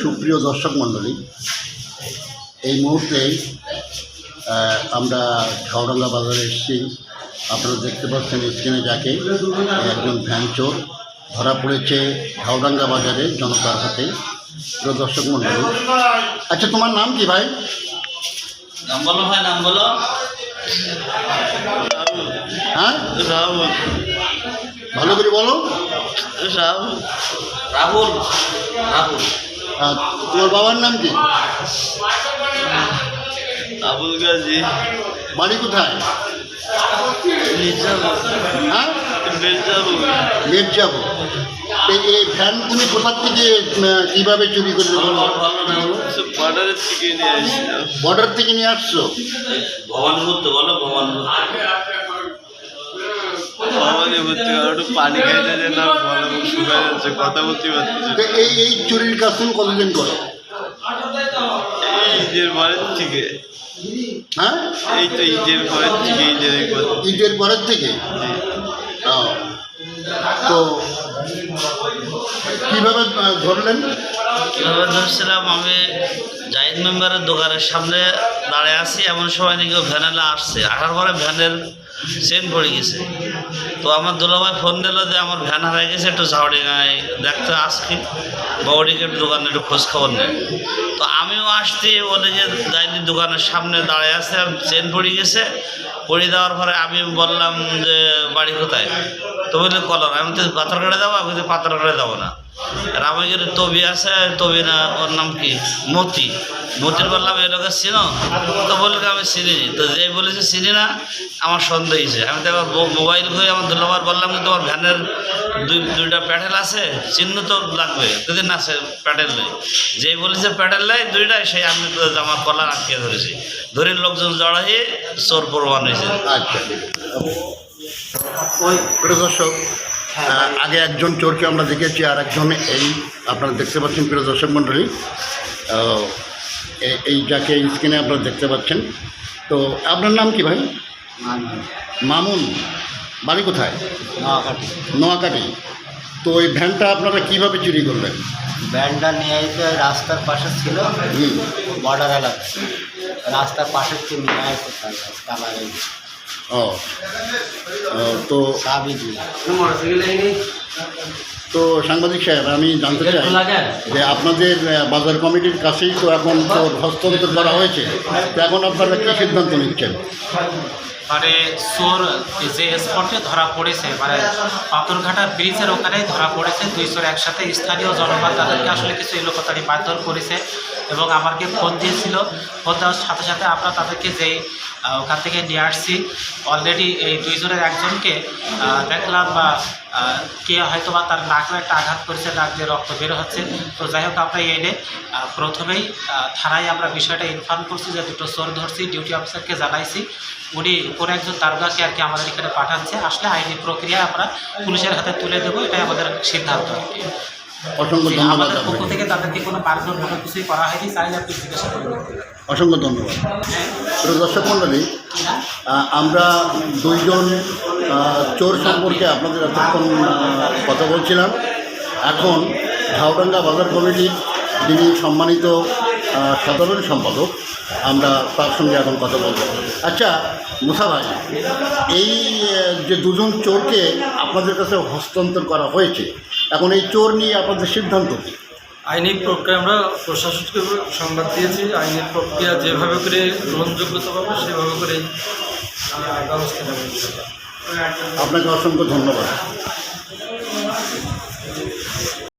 সুপ্রিয় দর্শক মণ্ডলী এই মুহূর্তে আমরা ঝাউডাঙ্গা বাজারে এসেছি। আপনারা দেখতে পাচ্ছেন স্ক্রিনে যাকে একজন ভ্যান চোর। ধরা পড়েছে ঝাউডাঙ্গা বাজারে জনতার হাতে। প্রিয় দর্শক মণ্ডলী আচ্ছা তোমার নাম কি ভাই? নাম বলো ভাই নাম বলো। হ্যাঁ? রাহুল। ভালো করে বলো। রাহুল। রাহুল। তোমার বাবার নাম কি? আবুল গাজী। বাড়ি কোথায়? হ্যাঁ? মির্জাপুর। এই ভ্যান তুমি কোথার থেকে কীভাবে চুরি করে বর্ডারের থেকে নিয়ে বর্ডার থেকে নিয়ে আসছো? ভবানীপুর বলো ভবানীপুর। ভবানী ভর্তি একটু পানি খাইতে যে না বলা শুকায় যাচ্ছে কথা বলতে। তো এই এই চুরির কাজ তুমি কতদিন করো? এই ঈদের পরের থেকে। হ্যাঁ? এই তো ঈদের পরের থেকে ঈদের এই ঈদের পরের থেকে? তো কীভাবে ধরলেন? কীভাবে ধরছিলাম আমি জাহিদ মেম্বারের দোকানের সামনে দাঁড়িয়ে আছি এমন সময় নাকি ভ্যানেলা আসছে। আসার পরে ভ্যানের চেন পড়ে গেছে। তো আমার দুলাভাই ফোন দিল যে আমার ভ্যান হারাই গেছে, একটু ঝাউডিঙায় দেখতে আসকি বাউডিকে দোকানে একটু খোঁজ খবর নেই। তো আমিও আসতে ওদিকে যাইনি, দোকানের সামনে দাঁড়িয়ে আছে, আর চেন পড়ে গেছে। পড়ে দেওয়ার পরে আমি বললাম যে, বাড়ি কোথায়? তো বললে কলর আমি তো পাথর কাটে যাব? আমি তো পাথর কাটে যাব না। যদি তবি আছে, তবি না, ওর নাম কি? মতি। মতির বললাম এ লোকের চিনো? তো বলল আমি চিনি তো যে বলেছে, চিনি না, আমার সন্দেহ হয়েছে। আমি তো মোবাইল করে আমার দুলাবার বললাম কি তোমার ভ্যানের দুই দুইটা প্যাডেল আছে, চিহ্ন তো লাগবে। যদি না, সে প্যাডেল নেই। যেই বলেছে, প্যাডেল নেই দুইটাই সেই আমি তো আমার কলার আটকে ধরেছি। ধরে লোকজন জড়া হয়ে চোর প্রমাণ হয়েছে। আচ্ছা দর্শক আগে একজন চোরকে আমরা দেখেছি, আর একজন এই আপনারা দেখতে পাচ্ছেন প্রিয় দর্শক এ- এই যাকে স্ক্রিনে আপনারা দেখতে পাচ্ছেন। তো আপনার নাম কি ভাই? মামুন। বাড়ি কোথায়? নোয়াকাটি নোয়াকাটি তো ওই ভ্যানটা আপনারা কীভাবে চুরি করলেন? ভ্যানটা নিয়ে এসে রাস্তার পাশে ছিল। বর্ডার এলাকা রাস্তার পাশে ছিল নিয়ে এসে ও। ও, তো চাবি দিয়ে তো সাংবাদিক সাহেব আমি জানতে চাই যে আপনাদের বাজার কমিটির কাছেই তো এখন তো হস্তান্তর করা হয়েছে। তো এখন আপনারা কী সিদ্ধান্ত নিচ্ছেন? মানে চোর যে স্পটে ধরা পড়েছে মানে পাথরঘাটা ব্রিজের ওখানে ধরা পড়েছে দুই চোর একসাথে স্থানীয় জনগণ তাদেরকে আসলে কিছু এলোপাতারি মারধর করেছে এবং আমাকে ফোন দিয়েছিল। ফোন দেওয়ার সাথে সাথে আমরা তাদেরকে যেই ওখান থেকে নিয়ে আসছি। অলরেডি এই দুইজনের একজনকে দেখলাম বা কে হয়তো বা তার নাকে একটা আঘাত করেছে, নাক দিয়ে রক্ত বের হচ্ছে। তো যাই হোক, আমরা এনে প্রথমেই থানায় আমরা বিষয়টা ইনফর্ম করছি যে দুটো চোর ধরছি ডিউটি অফিসারকে জানাইছি। উনি কোনো একজন তারকাকে আর কি আমাদের এখানে পাঠাচ্ছে। আসলে আইনি প্রক্রিয়া আমরা পুলিশের হাতে তুলে দেবো, এটাই আমাদের সিদ্ধান্ত আর কি। অসংখ্য ধন্যবাদ আমাদের পক্ষ থেকে তাদেরকে কোনো মারধর কোনো কিছুই করা হয়নি চাইলে আপনি জিজ্ঞাসা করবেন অসংখ্য ধন্যবাদ। প্রিয় দর্শক মণ্ডলী আমরা দুইজন চোর সম্পর্কে আপনাদের এতক্ষণ কথা বলছিলাম। এখন ঝাউডাঙ্গা বাজার কমিটির যিনি সম্মানিত সাধারণ সম্পাদক আমরা তার সঙ্গে এখন কথা বলব। আচ্ছা মুসা ভাই এই যে দুজন চোরকে আপনাদের কাছে হস্তান্তর করা হয়েছে এখন এই চোর নিয়ে আপনাদের সিদ্ধান্ত কী? আইনি প্রক্রিয়া আমরা প্রশাসনকে সংবাদ দিয়েছি আইনি প্রক্রিয়া যেভাবে করে গ্রহণযোগ্যতা পাবে সেভাবে করে ব্যবস্থা নেব আপনাকে অসংখ্য ধন্যবাদ।